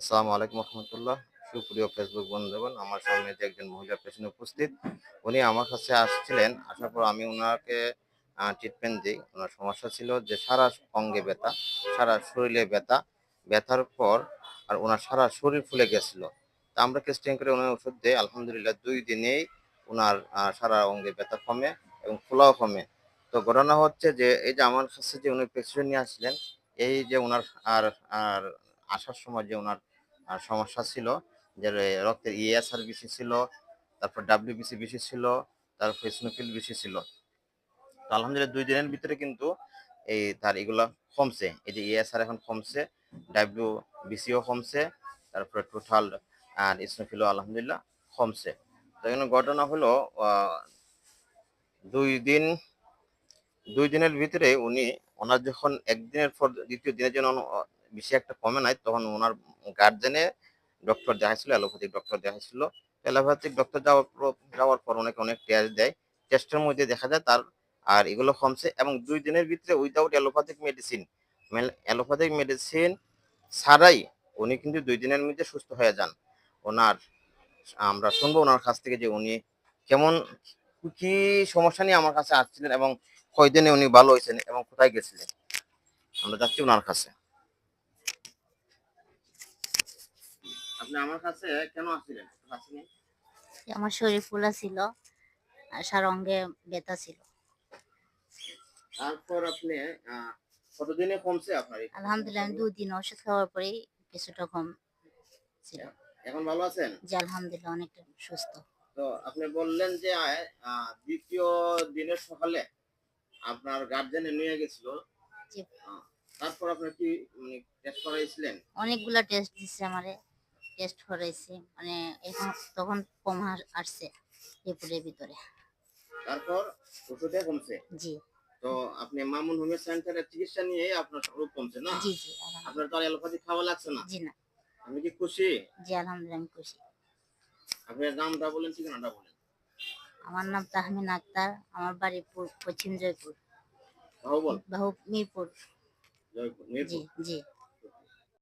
আসসালামু আলাইকুম রহমতুল্লাহ। সুপ্রিয় ফেসবুক বন্ধুগণ, আমার সামনে যে একজন মহিলা পেশেন্ট উপস্থিত, উনি আমার কাছে আসছিলেন। আসার পর আমি ওনাকে ট্রিটমেন্ট দিই। ওনার সমস্যা ছিল যে সারা অঙ্গে ব্যথা, সারা শরীরে ব্যথা। ব্যথার পর আর ওনার সারা শরীর ফুলে গেছিল। তা আমরা টেস্টিং করে ওনার ওষুধ দিই। আলহামদুলিল্লাহ দুই দিনেই ওনার সারা অঙ্গে ব্যথা কমে এবং ফোলাও কমে। তো ঘটনা হচ্ছে যে, এই যে আমার কাছে যে উনি পেশেন্ট নিয়ে আসছিলেন, এই যে ওনার আর আর আসার সময় যে ওনার সমস্যা ছিল যে রক্তের ইএসআর বেশি ছিল, তারপর ডাব্লিউবিসি বেশি ছিল, তারপর স্নোফিল বেশি ছিল। তো আলহামদুলিল্লাহ দুই দিনের ভিতরে কিন্তু এই তার এগুলা কমছে। এই যে ইএসআর এখন কমছে ডাব্লিউ বিসিও কমছে, তারপরে টোটাল আর স্নোফিলও আলহামদুলিল্লাহ কমছে। তো এখানে ঘটনা হলো দুই দিন, দুই দিনের ভিতরে উনি ওনার যখন একদিনের পর দ্বিতীয় দিনের জন্য বেশি একটা কমে নাই। তখন ওনার গার্জেনে ডক্টর দেখাইছিল অ্যালোপ্যাথিক ডক্টর দেখাইছিল। অ্যালোপ্যাথিক ডক্টর যাওয়ার যাওয়ার পর অনেকে অনেক টেস্ট দেয়। টেস্টের মধ্যে দেখা যায় তার আর এগুলো কমছে এবং দুই দিনের ভিতরে without allopathic medicine allopathic medicine ছাড়াই উনি কিন্তু দুই দিনের মধ্যে সুস্থ হয়ে যান। ওনার, আমরা শুনব ওনার কাছ থেকে যে উনি কেমন, কি সমস্যা নিয়ে আমার কাছে আসছিলেন এবং কয়দিনে উনি ভালো হয়েছেন এবং কোথায় গেছিলেন। আমরা যাচ্ছি ওনার কাছে। আপনি আমার কাছে কেন আসছিলেন একটু কাছে নিন। আমার শরীর ফুলা ছিল আর সারা অঙ্গে ব্যথা ছিল। তারপর আপনি কতদিনে কমছে আপনার আলহামদুলিল্লাহ আমি দুদিন ওষুধ খাওয়ার পরেই কিছুটা কম ছিল। এখন ভালো আছেন? যে আলহামদুলিল্লাহ অনেকটা সুস্থ। তো আপনি বললেন যে দ্বিতীয় দিনের সকালে আপনার গার্জেনে নিয়ে গেছিল। জি। তারপর আপনি কি মানে টেস্ট করাইছিলেন? অনেকগুলা টেস্ট দিচ্ছে আমারে। টেস্ট করাইছি মানে এখন তখন কম আসছে রিপোর্টের ভিতরে। তারপর ওষুধে কমছে? জি। তো আপনি মামুন হোমিও সেন্টারের চিকিৎসা নিয়ে আপনার রোগ কমছে না? জি জি আপনার তো অ্যালোপ্যাথি খাওয়া লাগছে না? জি না। আপনি কি খুশি? জি আলহামদুলিল্লাহ আমি খুশি। আপনার নামটা বলেন ঠিকানাটা বলেন। আমার নাম তাহমিন আক্তার আমার বাড়ি পশ্চিম জয়পুর। তাও বল বাহু মিরপুর। জয়পুর মিরপুর। জি জি।